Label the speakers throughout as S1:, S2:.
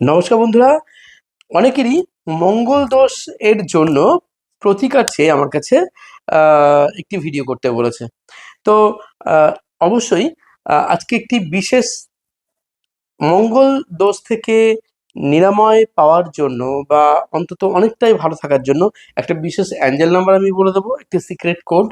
S1: নমস্কার বন্ধুরা। অনেকেরই মঙ্গল দোষ এর জন্য প্রতিকার চেয়ে আমার কাছে একটি ভিডিও করতে বলেছে। তো অবশ্যই আজকে একটি বিশেষ মঙ্গল দোষ থেকে নিরাময় পাওয়ার জন্য বা অন্তত অনেকটাই ভালো থাকার জন্য একটা বিশেষ অ্যাঞ্জেল নাম্বার আমি বলে দেবো, একটি সিক্রেট কোড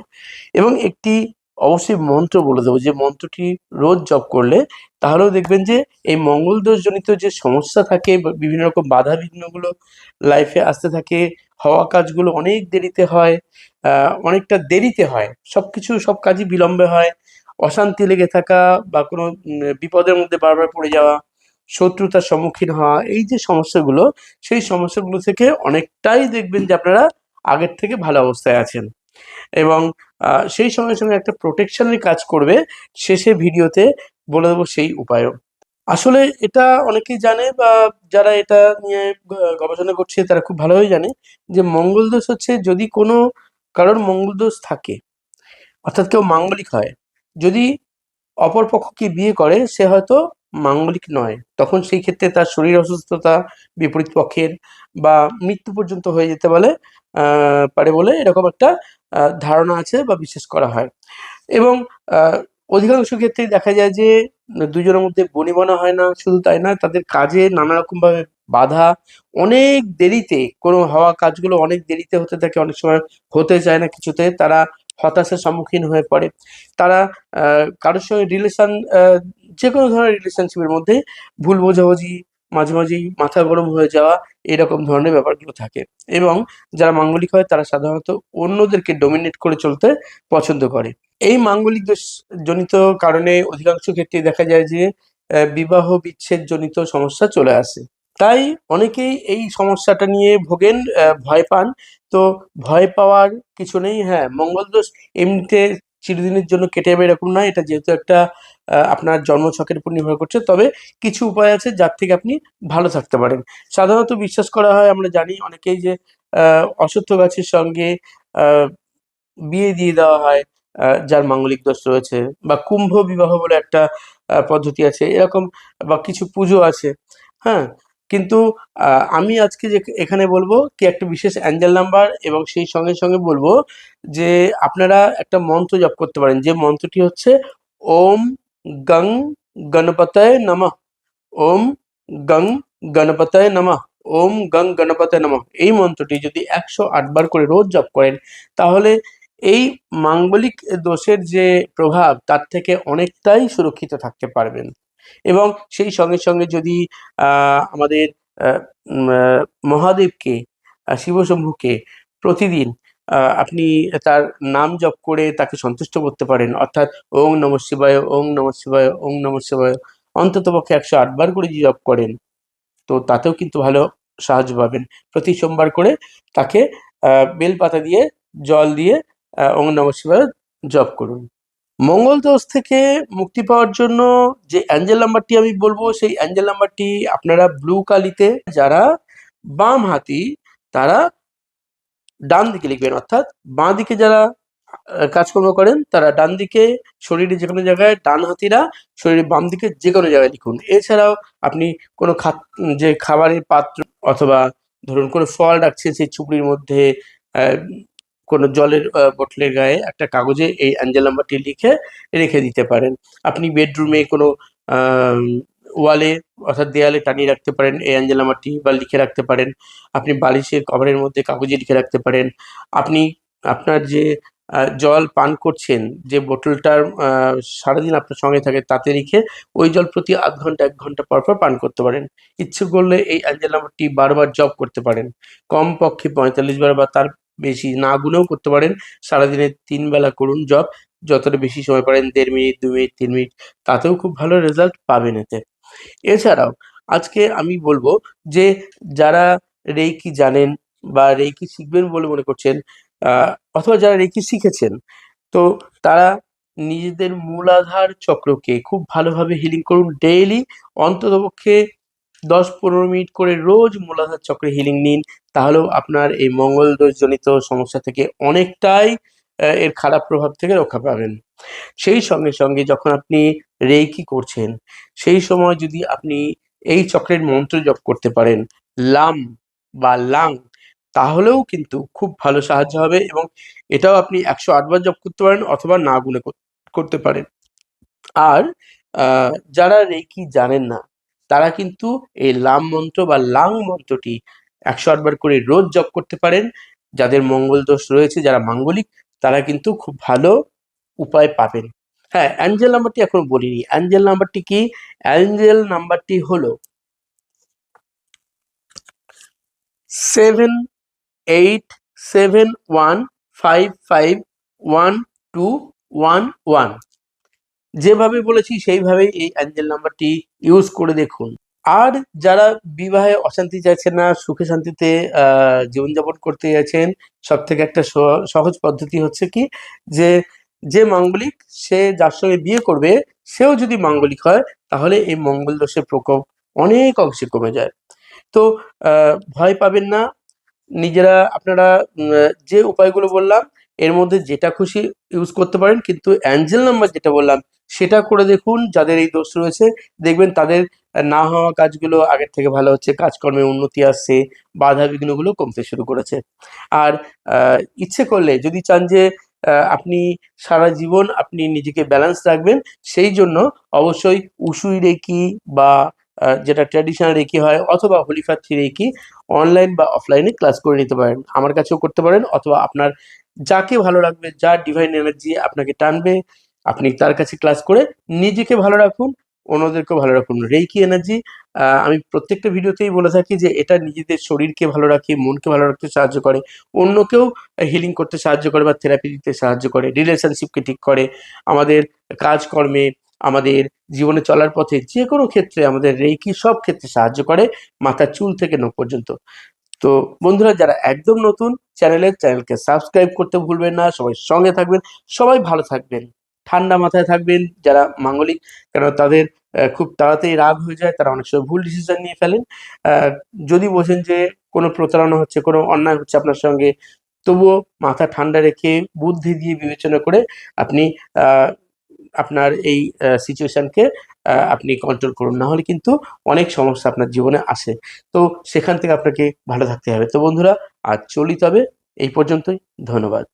S1: এবং একটি অবশ্যই মন্ত্র বলে দেবো। যে মন্ত্রটি রোজ জপ করলে তাহলেও দেখবেন যে এই মঙ্গল দোষজনিত যে সমস্যা থাকে বিভিন্ন রকম বাধা বিঘ্নগুলো লাইফে আসতে থাকে, হওয়া কাজগুলো অনেক দেরিতে হয় অনেকটা দেরিতে হয় সব কিছু সব কাজই বিলম্বে হয়। অশান্তি লেগে থাকা বা কোনো বিপদের মধ্যে বারবার পড়ে যাওয়া, শত্রুতার সম্মুখীন হওয়া, এই যে সমস্যাগুলো, সেই সমস্যাগুলো থেকে অনেকটাই দেখবেন যে আপনারা আগের থেকে ভালো অবস্থায় আছেন। এবং সেই সঙ্গে সঙ্গে একটা প্রোটেকশনের কাজ করবে শেষে ভিডিওতে বলে দেবো সেই উপায়ও। আসলে এটা অনেকেই জানে বা যারা এটা নিয়ে গবেষণা করছে তারা খুব ভালোই জানে যে মঙ্গল দোষ হচ্ছে যদি কোনো কারোর মঙ্গল দোষ থাকে, অর্থাৎ কেউ মাঙ্গলিক হয়, যদি অপর পক্ষকে বিয়ে করে সে হয়তো মাঙ্গলিক নয়, তখন সেই ক্ষেত্রে তার শরীর অসুস্থতা বিপরীত পক্ষের বা মৃত্যু পর্যন্ত হয়ে যেতে পারে পারে বলে এরকম একটা ধারণা আছে বা বিশ্বাস করা হয়। এবং অধিকাংশ ক্ষেত্রেই দেখা যায় যে, দুজনের মধ্যে বনিবনা হয় না, শুধু তাই না তাদের কাজে নানা রকম ভাবে বাধা, অনেক দেরিতে, কোনো হওয়া কাজগুলো অনেক দেরিতে হতে থাকে, অনেক সময় হতে চায় না কিছুতে, তারা হতাশার সম্মুখীন হয়ে পড়ে। তারা কারোর সঙ্গে রিলেশন যে কোনো ধরনের রিলেশনশিপের মধ্যে ভুল বোঝাবুঝি মাঝে মাঝেই মাথা গরম হয়ে যাওয়া এরকম ধরনের ব্যাপারগুলো থাকে। এবং যারা মাঙ্গলিক হয় তারা সাধারণত অন্যদেরকে ডোমিনেট করে চলতে পছন্দ করে। এই মাঙ্গলিক দোষ জনিত কারণে অধিকাংশ ক্ষেত্রে দেখা যায় যে বিবাহ বিচ্ছেদ জনিত সমস্যা চলে আসে। তাই অনেকেই এই সমস্যাটা নিয়ে ভোগেন ভয় পান। তো ভয় পাওয়ার কিছু নেই। হ্যাঁ মঙ্গল দোষ এমনিতে চিরদিনের জন্য কেটে যাবে এরকম নয়। এটা যেহেতু একটা আপনার জন্মছকের উপর নির্ভর করছে। তবে কিছু উপায় আছে যার থেকে আপনি ভালো থাকতে পারেন। সাধারণত বিশ্বাস করা হয়, আমরা জানি অনেকেই যে অশ্বত্থ গাছের সঙ্গে বিয়ে দিয়ে দেওয়া হয় যার মাঙ্গলিক দোষ রয়েছে বা কুম্ভ বিবাহ বলে একটা পদ্ধতি আছে। এরকম বা কিছু পুজো আছে। হ্যাঁ কিন্তু আমি আজকে যে এখানে বলব কি একটা বিশেষ অ্যাঞ্জেল নাম্বার এবং সেই সঙ্গে সঙ্গে বলব যে আপনারা একটা মন্ত্র জপ করতে পারেন। যে মন্ত্রটি হচ্ছে, ওম গং গণপতায় নমঃ। ওম গং গণপতায় নমঃ। ওম গং গণপতায় নমঃ। এই মন্ত্রটি যদি একশো আটবার করে রোজ জপ করেন, তাহলে এই মাঙ্গলিক দোষের যে প্রভাব, তার থেকে অনেকটাই সুরক্ষিত থাকতে পারবেন। এবং সেই সঙ্গে সঙ্গে যদি আমাদের মহাদেবকে শিবশম্ভুকে প্রতিদিন আপনি তার নাম জপ করে তাকে সন্তুষ্ট করতে পারেন, অর্থাৎ ওং নম শিবায়, ওং নম শিবায়, ওং নম শিবায়, অন্তত পক্ষে একশো আটবার করে যদি জপ করেন, তো তাতেও কিন্তু ভালো সাহায্য পাবেন। প্রতি সোমবার করে তাকে বেলপাতা দিয়ে, জল দিয়ে ওং নম শিবায় জপ করুন। মঙ্গল দোষ থেকে মুক্তি পাওয়ার জন্য যে অ্যাঞ্জেল নাম্বারটি আমি বলব, সেই অ্যাঞ্জেল নাম্বারটি আপনারা ব্লু কালিতে যারা বাম হাতি, তারা ডান দিকে লিখবেন, অর্থাৎ বাঁ দিকে যারা কাজকর্ম করেন, তারা ডান দিকে শরীরে যে কোনো জায়গায়, ডান হাতিরা শরীরের বাম দিকে যে কোনো জায়গায় লিখুন। এছাড়াও আপনি কোনো যে খাবারের পাত্র অথবা ধরুন কোনো ফল রাখছে সেই চুপড়ির মধ্যে কোনো জলের আহ, বোতলের গায়ে একটা কাগজে এই অ্যাঞ্জেল নাম্বারটি লিখে রেখে দিতে পারেন। আপনি বেডরুমে কোনো ওয়ালে অর্থাৎ দেয়ালে টানিয়ে রাখতে পারেন এই অ্যাঞ্জেল নাম্বারটি বা লিখে রাখতে পারেন। আপনি বালিশের কভারের মধ্যে কাগজে লিখে রাখতে পারেন। আপনি আপনার যে জল পান করছেন যে বোতলটার সারাদিন আপনার সঙ্গে থাকে তাতে রেখে ওই জল প্রতি আধ ঘণ্টা এক ঘণ্টা পর পর পান করতে পারেন। ইচ্ছে করলে এই অ্যাঞ্জেল নাম্বারটি বারবার জব করতে পারেন। কম পক্ষে পঁয়তাল্লিশ বার বা তার বেশি না গুনেও করতে পারেন। সারাদিনে তিন বেলা করুন জব যতটা বেশি সময় পারেন, দেড় মিনিট, দু মিনিট, তিন মিনিট, তাতেও খুব ভালো রেজাল্ট পাবেন এতে। এছাড়াও আজকে আমি বলব যে, যারা রেইকি জানেন বা রেইকি শিখবেন বলে মনে করছেন অথবা যারা রেইকি শিখেছেন, তো তারা নিজেদের মূলাধার চক্রকে খুব ভালোভাবে হিলিং করুন। ডেইলি অন্ততপক্ষে দশ পনেরো মিনিট করে রোজ মূলাধার চক্রে হিলিং নিন, তাহলেও আপনার এই মঙ্গল দোষজনিত সমস্যা থেকে অনেকটাই এর খারাপ প্রভাব থেকে রক্ষা পাবেন। সেই সঙ্গে সঙ্গে যখন আপনি রেকি করছেন, সেই সময় যদি আপনি এই চক্রের মন্ত্র জপ করতে পারেন, লাম বা লাং, তাহলেও কিন্তু খুব ভালো সাহায্য হবে এবং এটাও আপনি একশো আটবার জপ করতে পারেন অথবা না গুনে করতে পারেন। আর যারা রেকি জানেন না তারা কিন্তু এই লাম মন্ত্র বা লাং মন্ত্রটি একশো আটবার করে রোজ জপ করতে পারেন। যাদের মঙ্গল দোষ রয়েছে, যারা মাঙ্গলিক, তারা কিন্তু খুব ভালো উপায় পাবেন। হ্যাঁ অ্যাঞ্জেল নাম্বারটি এখন বলিনি। অ্যাঞ্জেল নাম্বারটি কি? অ্যাঞ্জেল নাম্বারটি হলো seven eight seven one five five one two one one যেভাবে বলেছি, সেইভাবেই এই অ্যাঞ্জেল নাম্বারটি ইউজ করে দেখুন। আর যারা বিবাহে অশান্তি চাইছেন না, সুখে শান্তিতে জীবনযাপন করতে চাইছেন সব থেকে একটা সহ- সহজ পদ্ধতি হচ্ছে কি? যে যে মাঙ্গলিক সে যার সঙ্গে বিয়ে করবে, সেও যদি মাঙ্গলিক হয়, তাহলে এই মঙ্গল দোষের প্রকোপ অনেক অংশে কমে যায়। তো ভয় পাবেন না। নিজেরা, আপনারা যে উপায়গুলো বললাম এর মধ্যে যেটা খুশি ইউজ করতে পারেন, কিন্তু অ্যাঞ্জেল নাম্বার যেটা বললাম, সেটা করে দেখুন যাদের এই দোষ রয়েছে। দেখবেন তাদের না হওয়া কাজগুলো আগের থেকে ভালো হচ্ছে, কাজকর্মে উন্নতি আসছে, বাধা বিঘ্নগুলো কমতে শুরু করেছে। আর ইচ্ছে করলে যদি চান যে আপনি সারা জীবন আপনি নিজেকে ব্যালেন্স রাখবেন, সেই জন্য অবশ্যই উসুই রেকি বা যেটা ট্র্যাডিশনাল রেকি হয় অথবা হোলিফাথি রেকি অনলাইন বা অফলাইনে ক্লাস করে নিতে পারেন। আমার কাছেও করতে পারেন অথবা আপনার যাকে ভালো লাগবে, যার ডিভাইন এনার্জি আপনাকে টানবে, আপনি তার কাছে ক্লাস করে নিজেকে ভালো রাখুন, অন্যদেরকেও ভালো রাখুন। রেইকি এনার্জি আমি প্রত্যেকটা ভিডিওতেই বলে থাকি যে এটা নিজেদের শরীরকে ভালো রাখে, মনকে ভালো রাখতে সাহায্য করে। অন্যকেও হিলিং করতে সাহায্য করে বা থেরাপি দিতে সাহায্য করে রিলেশনশিপকে ঠিক করে। আমাদের কাজকর্মে, আমাদের জীবনে চলার পথে যে কোনো ক্ষেত্রে আমাদের রেইকি সব ক্ষেত্রে সাহায্য করে, মাথার চুল থেকে নখ পর্যন্ত। তো বন্ধুরা, যারা একদম নতুন চ্যানেলের চ্যানেলকে সাবস্ক্রাইব করতে ভুলবেন না, সবাই সঙ্গে থাকবেন, সবাই ভালো থাকবেন। ঠান্ডা মাথায় থাকবেন, যারা মাঙ্গলিক কেন তাদের খুব তাড়াতাড়ি রাগ হয়ে যায়, তারা অনেক সময় ভুল ডিসিশন নিয়ে ফেলেন। যদি বোঝেন যে কোনো প্রতারণা হচ্ছে, কোনো অন্যায় হচ্ছে আপনার সঙ্গে, তবুও মাথা ঠান্ডা রেখে বুদ্ধি দিয়ে বিবেচনা করে আপনি আপনার এই সিচুয়েশনকে আপনি কন্ট্রোল করুন। না হলে কিন্তু অনেক সমস্যা আপনার জীবনে আসে। তো সেখান থেকে আপনাকে ভালো থাকতে হবে। তো বন্ধুরা, আজ চলি হবে। এই পর্যন্তই। ধন্যবাদ।